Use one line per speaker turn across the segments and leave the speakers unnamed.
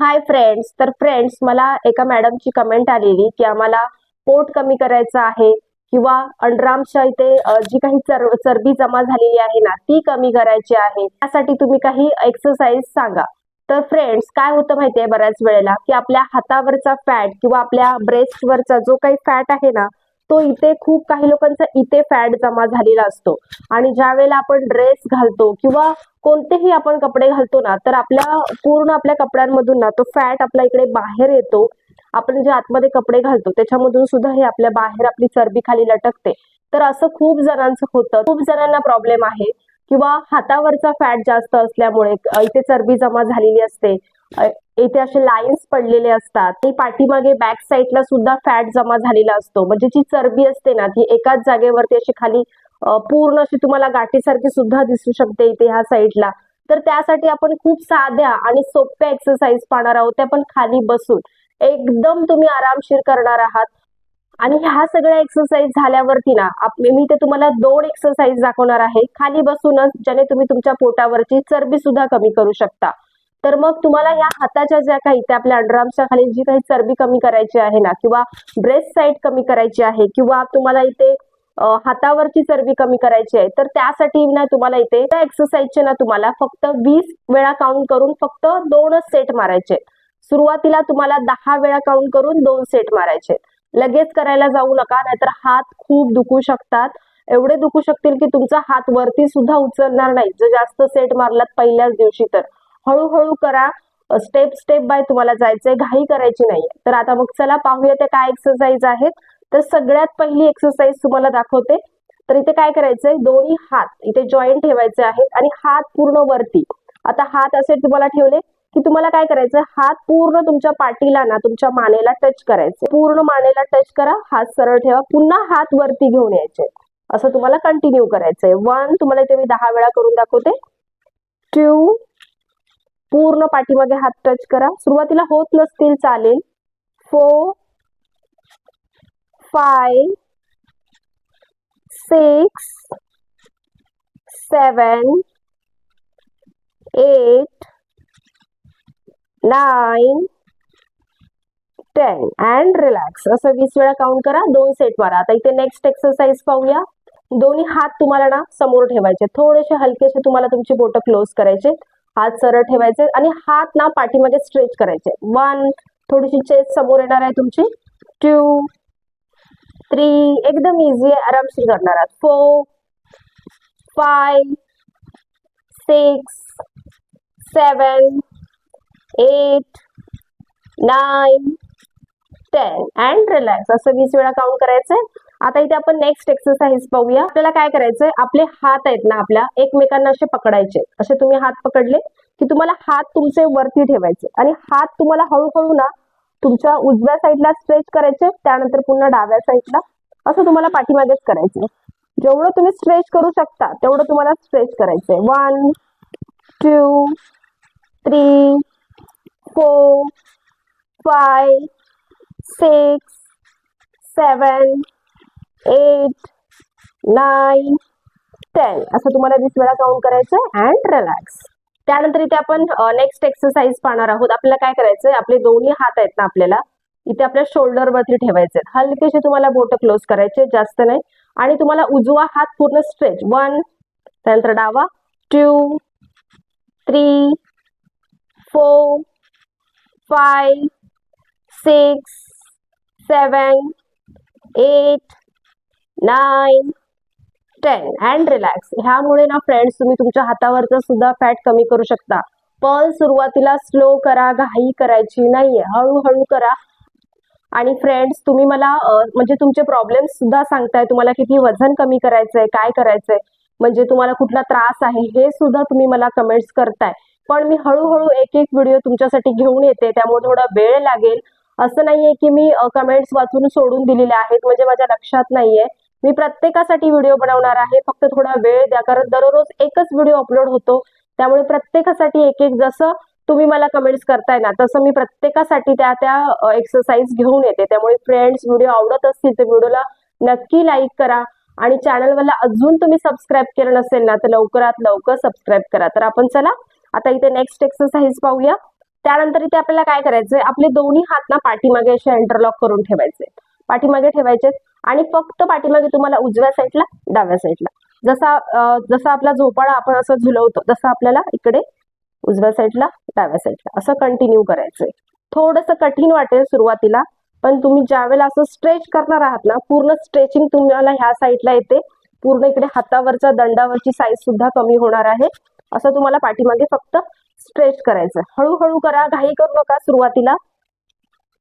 Hi friends तर friends मला एका मॅडमची कमेंट आलेली की आम्हाला पोट कमी करायचं आहे किंवा अंडरआर्मच्या इथे जी काही चर चरबी जमा झालेली आहे ना ती कमी करायची आहे. त्यासाठी तुम्ही काही एक्सरसाइज सांगा. तर फ्रेंड्स काय होतं माहितीये बऱ्याच वेळेला की आपल्या हातावरचा फॅट किंवा आपल्या ब्रेस्टवरचा जो काही फॅट आहे ना तो इथे खूप काही लोकांचा इथे फॅट जमा झालेला असतो. आणि ज्या वेळेला आपण ड्रेस घालतो किंवा कोणतेही आपण कपडे घालतो ना तर आपल्या पूर्ण आपल्या कपड्यांमधून ना तो फॅट आपल्या इकडे बाहेर येतो. आपण जे आतमध्ये कपडे घालतो त्याच्यामधून सुद्धा हे आपल्या बाहेर आपली चरबी खाली लटकते. तर असं खूप जणांचं होतं. खूप जणांना प्रॉब्लेम आहे. किंवा हातावरचा फॅट जास्त असल्यामुळे इथे चरबी जमा झालेली असते. येथे इथे असे लाईन्स पडलेले असतात. आणि पाठीमागे बॅक साईडला सुद्धा फॅट जमा झालेला असतो. म्हणजे जी चरबी असते ना ती एकाच जागेवरती अशी खाली पूर्ण अशी तुम्हाला गाठीसारखी सुद्धा दिसू शकते इथे ह्या साईडला तर त्यासाठी आपण खूप साध्या आणि सोप्या एक्सरसाइज पाहणार आहोत. त्या पण खाली बसून. एकदम तुम्ही आरामशीर करणार आहात. आणि ह्या सगळ्या एक्सरसाइज झाल्यावरती ना मी ते तुम्हाला दोन एक्सरसाइज दाखवणार आहे. खाली बसूनच ज्याने तुम्ही तुमच्या पोटावरची चरबी सुद्धा कमी करू शकता. तर मग तुम्हाला या हाताच्या ज्या काही त्या आपल्या अंडरआर्मच्या खाली जी काही चरबी कमी करायची आहे ना किंवा ब्रेस्ट साईड कमी करायची आहे किंवा तुम्हाला इथे हातावरची चरबी कमी करायची आहे तर त्यासाठी ना तुम्हाला इथे त्या एक्सरसाइजचे ना तुम्हाला फक्त वीस वेळा काउंट करून फक्त दोनच सेट मारायचे सुरुवातीला तुम्हाला दहा वेळा काउंट करून दोन सेट मारायचे लगेच करायला जाऊ नका नाहीतर हात खूप दुखू शकतात. एवढे दुखू शकतील की तुमचा हात वरती सुद्धा उचलणार नाही. जर जास्त सेट मारलात पहिल्याच दिवशी तर. हळूहळू करा. स्टेप स्टेप बाय तुम्हाला जायचंय घाई करायची नाहीये. तर आता मग चला पाहूया ते काय एक्सरसाइज आहेत. तर सगळ्यात पहिली एक्सरसाइज तुम्हाला दाखवते. तर इथे काय करायचंय? दोन्ही हात इथे जॉईंट ठेवायचे आहेत आणि हात पूर्ण वरती. आता हात असे तुम्हाला ठेवले की तुम्हाला काय करायचं हात पूर्ण तुमच्या पाठीला ना तुमच्या मानेला टच करायचे पूर्ण मानेला टच करा हात सरळ ठेवा. पुन्हा हात वरती घेऊन यायचे. असं तुम्हाला कंटिन्यू करायचंय. वन तुम्हाला इथे मी दहा वेळा करून दाखवते. टू पूर्ण पाठीमागे हात टच करा. सुरुवातीला होत नसतील चालेल. Four five six seven eight nine ten and relax असं वीस वेळा काउंट करा. दोन सेट मारा. आता इथे नेक्स्ट एक्सरसाइज पाहूया. दोन्ही हात तुम्हाला ना समोर ठेवायचे. थोडेसे हलकेसे तुम्हाला तुमची बोटं क्लोज करायचे. हात सरळ ठेवायचे आणि हात ना पाठीमध्ये स्ट्रेच करायचे. वन थोडीशी चेस्ट समोर येणार आहे तुमची. टू थ्री एकदम इझी आहे. आरामशीर करणार आहात. Four five six seven eight nine ten and relax असं वीस वेळा काउंट करायचंय. आता इथे आपण नेक्स्ट एक्सरसाइज पाहूया आपल्याला काय करायचंय? आपले हात आहेत ना आपल्या एकमेकांना असे पकडायचे. असे तुम्ही हात पकडले की तुम्हाला हात तुमचे वरती ठेवायचे आणि हात तुम्हाला हळूहळू ना तुमच्या उजव्या साईडला स्ट्रेच करायचे त्यानंतर पुन्हा डाव्या साईडला असं तुम्हाला पाठीमागेच करायचं जेवढं तुम्ही स्ट्रेच करू शकता तेवढं तुम्हाला स्ट्रेच करायचंय. One two three four five six seven eight nine ten असं तुम्हाला वीस वेळा काउंट करायचं अँड रिलॅक्स त्यानंतर इथे आपण नेक्स्ट एक्सरसाइज पाहणार आहोत. आपल्याला काय करायचंय? आपले दोन्ही हात आहेत ना आपल्याला इथे आपल्या शोल्डरवरती ठेवायचे ठेवायचे हलकेशी तुम्हाला बोट क्लोज करायचे जास्त नाही. आणि तुम्हाला उजवा हात पूर्ण स्ट्रेच वन त्यानंतर डावा. Two three four five six seven eight nine ten and relax ह्यामुळे ना फ्रेंड्स तुम्ही तुमच्या हातावरचा सुद्धा फॅट कमी करू शकता. पर्ल सुरुवातीला स्लो करा घाई करायची नाहीये. हळूहळू करा. आणि फ्रेंड्स तुम्ही मला म्हणजे तुमचे प्रॉब्लेम्स सुद्धा सांगताय. तुम्हाला किती वजन कमी करायचंय काय करायचंय म्हणजे तुम्हाला कुठला त्रास आहे हे सुद्धा तुम्ही मला कमेंट्स करताय. पण मी हळूहळू एक एक व्हिडिओ तुमच्यासाठी घेऊन येते. त्यामुळे थोडा वेळ लागेल. असं नाहीये की मी कमेंट्स वाचून सोडून दिलेले आहेत म्हणजे माझ्या लक्षात नाहीये. मी प्रत्येकासाठी व्हिडिओ बनवणार आहे. फक्त थोडा वेळ द्या. कारण दररोज एकच व्हिडिओ अपलोड होतो. त्यामुळे प्रत्येकासाठी एक एक जसं तुम्ही मला कमेंट्स करताय ना तसं मी प्रत्येकासाठी त्या त्या एक्सरसाइज घेऊन येते. त्यामुळे फ्रेंड्स व्हिडिओ आवडत असतील तर व्हिडिओला नक्की लाईक करा. आणि चॅनलला अजून तुम्ही सबस्क्राईब केलं नसेल ना तर लवकरात लवकर सबस्क्राईब करा. तर आपण चला आता इथे नेक्स्ट एक्सरसाइज पाहूया. त्यानंतर इथे आपल्याला काय करायचंय? आपले दोन्ही हात ना पाठीमागे असे इंटरलॉक करून ठेवायचे. पाठीमागे ठेवायचे आणि फक्त पाठीमागे तुम्हाला उजव्या साईडला डाव्या साईडला जसा जसा आपला झोपाळा आपण असं झुलवतो तसं आपल्याला इकडे उजव्या साईडला डाव्या साईडला असं कंटिन्यू करायचंय. थोडंसं कठीण वाटेल सुरुवातीला पण तुम्ही ज्यावेळेला असं स्ट्रेच करणार आहात ना पूर्ण स्ट्रेचिंग तुम्हाला ह्या साईडला येते. पूर्ण इकडे हातावरच्या दंडावरची साईज सुद्धा कमी होणार आहे. असं तुम्हाला पाठीमागे फक्त स्ट्रेच करायचं हळूहळू करा घाई करू नका सुरुवातीला.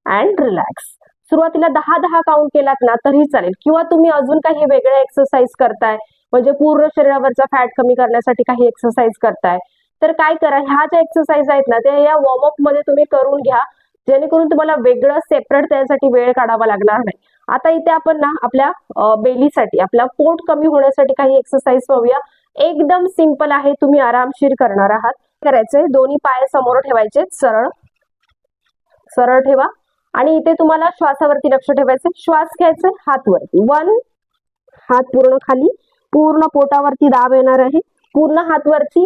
अँड रिलॅक्स सुरुवातीला दहा दहा काउंट केलात ना तरी चालेल. किंवा तुम्ही अजून काही वेगळ्या एक्सरसाइज करताय म्हणजे पूर्ण शरीरावरचा फॅट कमी करण्यासाठी काही एक्सरसाइज करताय तर काय करा ह्या ज्या एक्सरसाइज आहेत ना त्या या वॉर्मअपमध्ये तुम्ही करून घ्या जेणेकरून तुम्हाला वेगळं सेपरेट त्यासाठी वेळ काढावा लागणार नाही. आता इथे आपण ना आपल्या बेलीसाठी आपला पोट कमी होण्यासाठी काही एक्सरसाइज पाहूया. एकदम सिंपल आहे तुम्ही आरामशीर करणार आहात. करायचे दोन्ही पाय समोर ठेवायचे सरळ. सरळ ठेवा. आणि इथे तुम्हाला श्वासावरती लक्ष ठेवायचं श्वास घ्यायचे हातवरती. वन हात पूर्ण खाली. पूर्ण पोटावरती दाब येणार आहे. पूर्ण हातवरती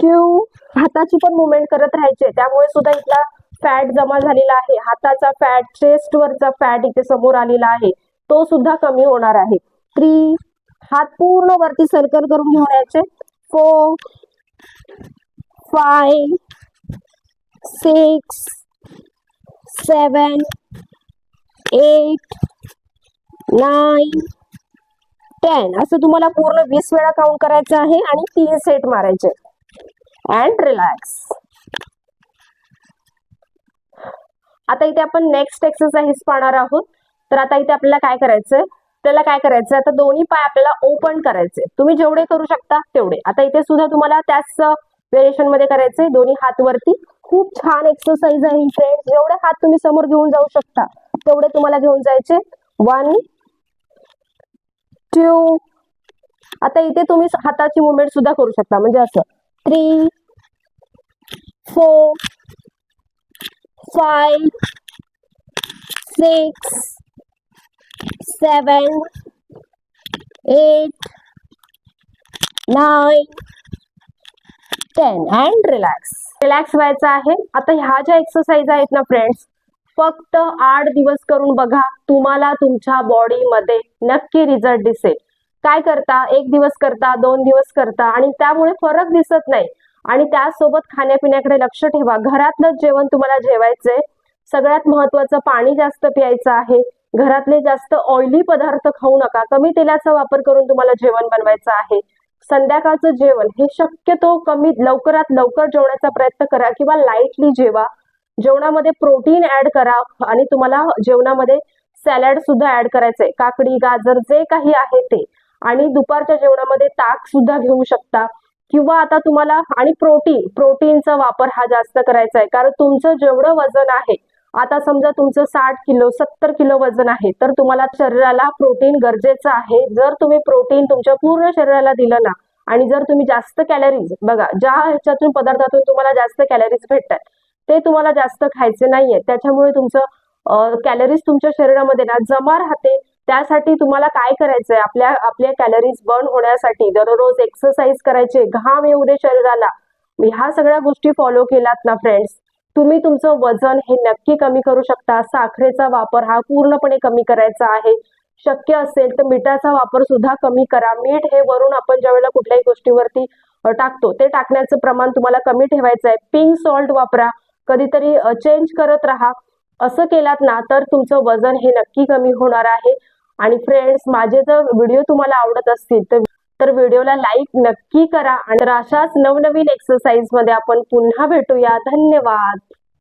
क्यू हाताची पण मुवमेंट करत राहायचे त्यामुळे सुद्धा इथला फॅट जमा झालेला आहे. हाताचा फॅट चेस्ट वरचा फॅट इथे समोर आलेला आहे. तो सुद्धा कमी होणार आहे. थ्री हात पूर्ण वरती सर्कल करून घेण्याचे four five six seven eight nine ten असं तुम्हाला पूर्ण वीस वेळा काउंट करायचं आहे आणि तीन सेट मारायचे. अँड रिलॅक्स आता इथे आपण नेक्स्ट एक्सरसाइज पाहणार आहोत. तर आता इथे आपल्याला काय करायचंय? आपल्याला काय करायचं आता दोन्ही पाय आपल्याला ओपन करायचे. तुम्ही जेवढे करू शकता तेवढे. आता इथे सुद्धा तुम्हाला त्याच वेरिएशनमध्ये करायचे दोन्ही हात वरती खूप छान एक्सरसाइज आहे फ्रेंड्स जेवढे हात तुम्ही समोर घेऊन जाऊ शकता तेवढे तुम्हाला घेऊन जायचे. वन टू आता इथे तुम्ही हाताची मुवमेंट सुद्धा करू शकता. म्हणजे असं. Three four five six seven eight nine ten and relax relax व्हायचं आहे. आता ह्या ज्या एक्सरसाइज आहेत ना फ्रेंड्स फक्त आठ दिवस करून बघा तुम्हाला तुमच्या बॉडीमध्ये नक्की रिझल्ट दिसेल. काय करता? एक दिवस करता दोन दिवस करता आणि त्यामुळे फरक दिसत नाही. आणि त्यासोबत खाण्यापिण्याकडे लक्ष ठेवा. घरातलं जेवण तुम्हाला जेवायचंय. सगळ्यात महत्वाचं पाणी जास्त प्यायचं आहे. घरातले जास्त ऑइली पदार्थ खाऊ नका. कमी तेलाचा वापर करून तुम्हाला जेवण बनवायचं आहे. संध्याकाळचं जेवण. हे शक्यतो कमी लवकरात लवकर जेवण्याचा प्रयत्न करा किंवा लाईटली जेवा. जेवणामध्ये प्रोटीन ऍड करा आणि तुम्हाला जेवणामध्ये सॅलड सुद्धा ऍड करायचंय. काकडी गाजर जे काही आहे ते. आणि दुपारच्या जेवणामध्ये ताक सुद्धा घेऊ शकता. किंवा आता तुम्हाला आणि प्रोटीन प्रोटीनचा वापर हा जास्त करायचा आहे कारण तुमचं जेवढं वजन आहे आता समजा तुमचं साठ किलो सत्तर किलो वजन आहे तर तुम्हाला शरीराला प्रोटीन गरजेचं आहे. जर तुम्ही प्रोटीन तुमच्या पूर्ण शरीराला दिलं ना आणि जर तुम्ही जास्त कॅलरीज बघा ज्या ह्याच्यातून पदार्थातून तुम्हाला जास्त कॅलरीज भेटतात ते तुम्हाला जास्त खायचे नाहीये. त्याच्यामुळे तुमचं कॅलरीज तुमच्या शरीरामध्ये ना जमा राहते. त्यासाठी तुम्हाला काय करायचंय? आपल्या आपल्या कॅलरीज बर्न होण्यासाठी दररोज एक्सरसाइज करायचे. घाम येऊ दे शरीराला. ह्या सगळ्या गोष्टी फॉलो केलात ना फ्रेंड्स तुम्ही तुमचं वजन हे नक्की कमी करू शकता. साखरेचा वापर हा पूर्णपणे कमी करायचा आहे. शक्य असेल तर मिठाचा वापर सुद्धा कमी करा. मीठ हे वरून आपण ज्यावेळेला कुठल्याही गोष्टीवरती टाकतो ते टाकण्याचं प्रमाण तुम्हाला कमी ठेवायचं आहे पिंक सॉल्ट वापरा. कधीतरी चेंज करत राहा. असं केलात ना तर तुमचं वजन हे नक्की कमी होणार आहे. आणि फ्रेंड्स माझे जर व्हिडिओ तुम्हाला आवडत असतील तर तर व्हिडिओला लाईक नक्की करा. आणि अशाच नवनवीन एक्सरसाइजमध्ये आपण पुन्हा भेटूया. धन्यवाद.